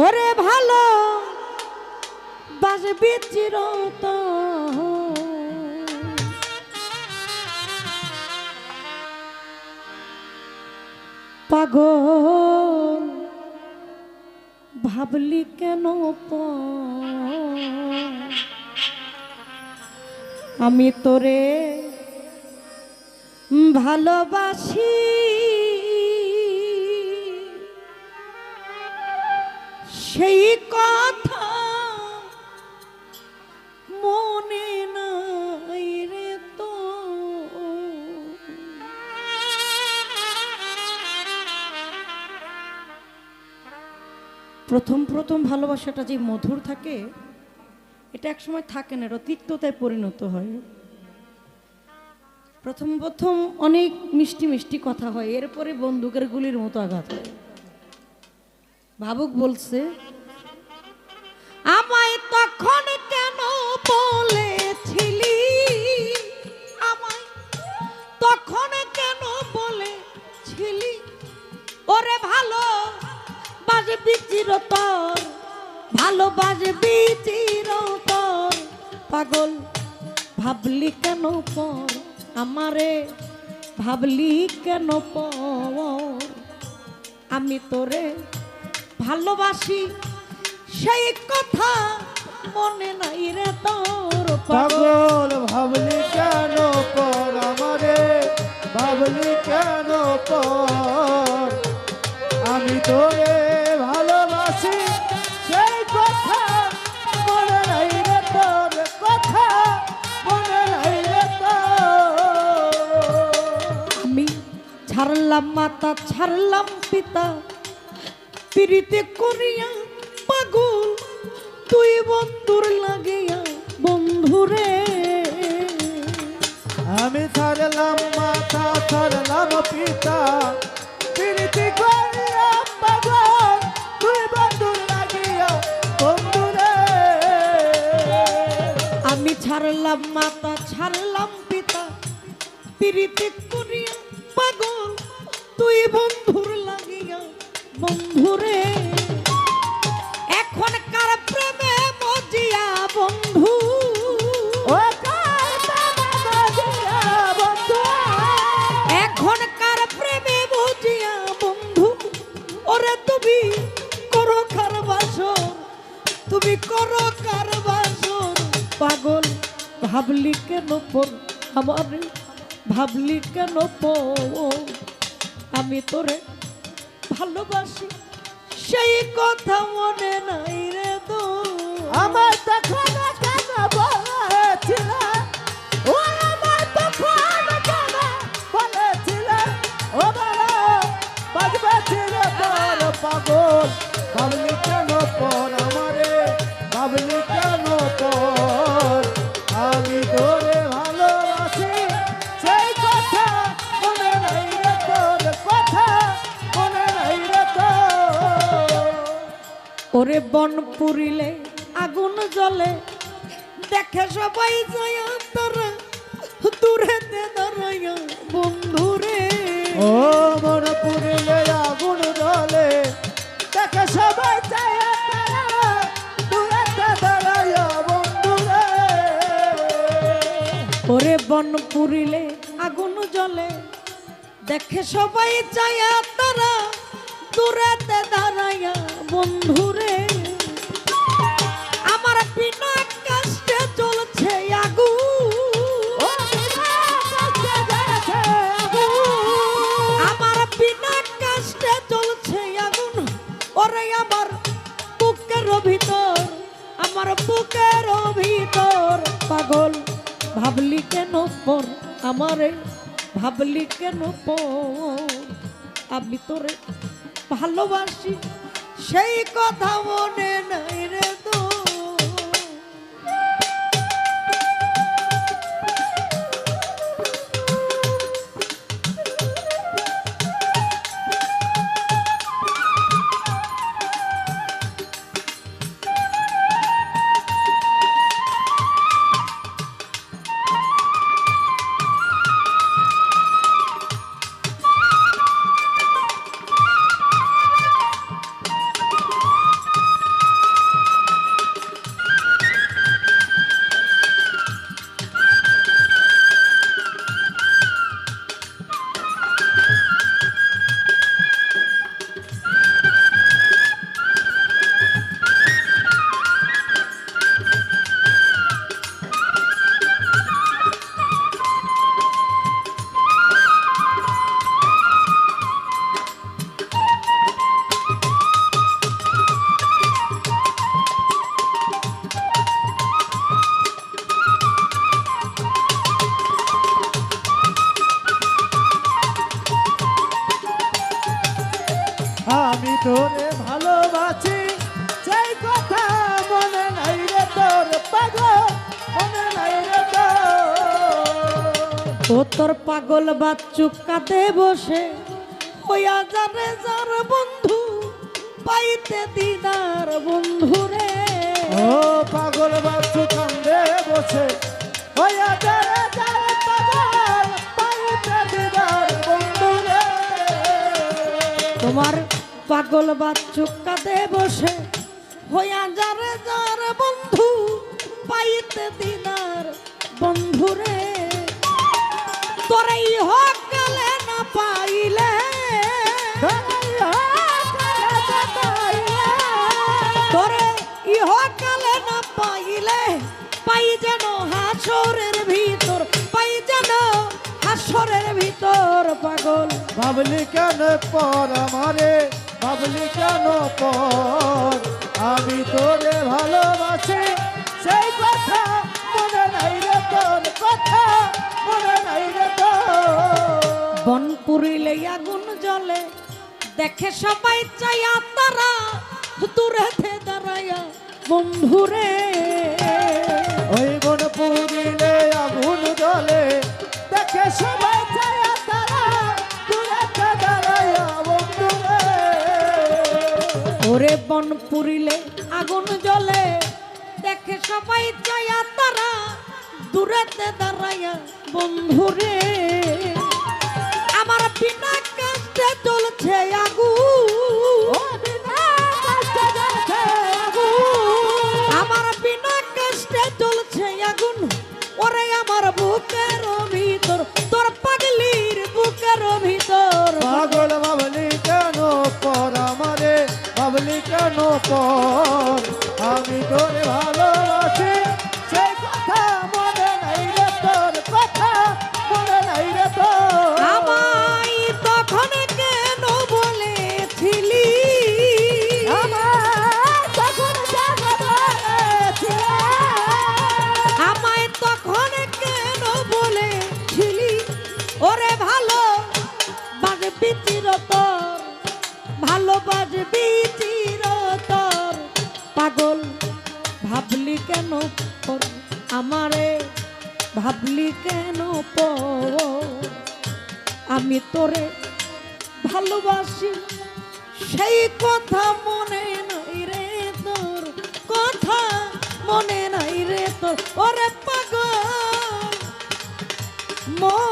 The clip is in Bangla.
ওরে ভালো বাজবি চিরত পাগল ভাবলি কেন আমি তোরে ভালোবাসি। সেই কথা মনে নাই রে তো। প্রথম প্রথম ভালোবাসাটা যে মধুর থাকে, এটা একসময় থাকে না, এটা তিক্ততায় পরিণত হয়। প্রথম প্রথম অনেক মিষ্টি মিষ্টি কথা হয়, এরপরে বন্দুকের গুলির মতো আঘাত হয়। ভাবুক বলছে, আমায় তখন কেন বলেছিলি? আমায় তখন কেন বলেছিলি? ওরে ভালো বাজে বাজবি চিরতর, ভালো বাজে বাজবি চিরতর। পাগল, ভাবলি কেন পর? আমারে ভাবলি কেন পর? আমি তোরে ভালোবাসি সেই কথা মনে নাই রে তোর পাগল। ভাবলি কেন পর আমারে? ভাবলি কেন পর? আমি তোরে ভালোবাসি সেই কথা মনে নাই রে তোর। কথা মনে নাই রে আমি ছাড়লাম মাতা ছাড়লাম পিতা পিরিতে করিয়া পাগল তুই বন্ধুর লাগিয়া বন্ধুরে। আমি ছাড়লাম মাথা ছাড়লাম পিতা। প্রীতি করিয়া পাগল তুই বন্ধুর লাগিয়া বন্ধুরে। আমি ছাড়লাম মাতা ছাড়লাম পিতা। পিরিতে করিয়া পাগল তুই বন্ধুর লাগিয়া বন্ধুরে এখন কার প্রেমে মজিয়া বন্ধু। ও এখন কার প্রেমে মজিয়া বন্ধু? ওরে তুমি করো কার বাসর তুমি করো কার বাসর। পাগল ভাবলি কেন পর আমার? ভাবলি কেন পর আমি তোরে ভালোবাসি সেই কথা মনে নাই রে তো আমার তখন ওরে বন পুরিলে আগুন জ্বলে। দেখে সবাই তারা দাঁড়াইয়া বন্ধুরে। ও মন পুরিলে আগুন জ্বলে। দেখে সবাই চায় বন্ধুরে। ওরে বন পুরিলে আগুন জ্বলে। দেখে সবাই যায় তারা দূরেতে দাঁড়াইয়া বন্ধুরে আমার বিনা কষ্টে চলছে আগুন। আমার বিনা কষ্টে চলছে আগুন। ওরে আমার বুকের ভিতর আমার বুকের ভিতর। পাগল ভাবলি কেন পর আমারে? ভাবলি কেন পর? আমি তোরে ভালোবাসি সেই কথা মনে নাই রে আমি তোরে ভালোবাসি। সেই কথা মনে নাই রে তোর পাগল মনে নাই রে তোর। ও তোর পাগল বাচ্চুক কাঁদে বসে হইয়া যারে যার বন্ধু পাইতে দিদার বন্ধু রে। ও পাগল বাচ্চু কান্দে বসে যারে পাগল পাইতে দিদার বন্ধু রে। তোমার পাগল বাচ্চুক কাঁদে বসে। হইয়া যারে যার বন্ধু, পাইতে দিদার বন্ধু রে। তোরে হোক গেলে না পাইলে, তোরে ইহ কালে না পাইলে, পাই যেন হাসরের ভিতর, পাই যেন হাসরের ভিতর পাগল। ভাবলি কেন পর আমারে? ভাবলি কেন পর আমি তোরে ভালোবাসি সেই কথা মনে নাই রে তোর কথা মনে নাই রে তোর। বন পুরিলে আগুন জ্বলে দেখে সবাই চাইয়া তারা দূরেতে দাঁড়াইয়া বন্ধুরে ওই বন পুরিলে আগুন জ্বলে দেখে সবাই পুরিলে আগুন জ্বলে, দেখে সবাই জয়া তারা, দূরেতে দাঁড়াইয়া, বন্ধুরে, আমার বিনা কষ্টে চলছে আগুন। কেন পর আমি তোরে ভালোবাসি সেই কথা মনে নাই রে তোর কথা মনে নাই রে তোর। আমায় তখন কেন বলেছিলি? আমার তখন আমায় তখন কেন বলেছিলি? ওরে ভালো বাজবি চিরতর ভালো বাজবি চিরতর পাগল, ভাবলি কেন আমারে ভাবলি কেন আমি তোরে ভালোবাসি, সেই কথা মনে নাই রে তোর, কথা মনে নাই রে তোর। ওরে পাগল, মনে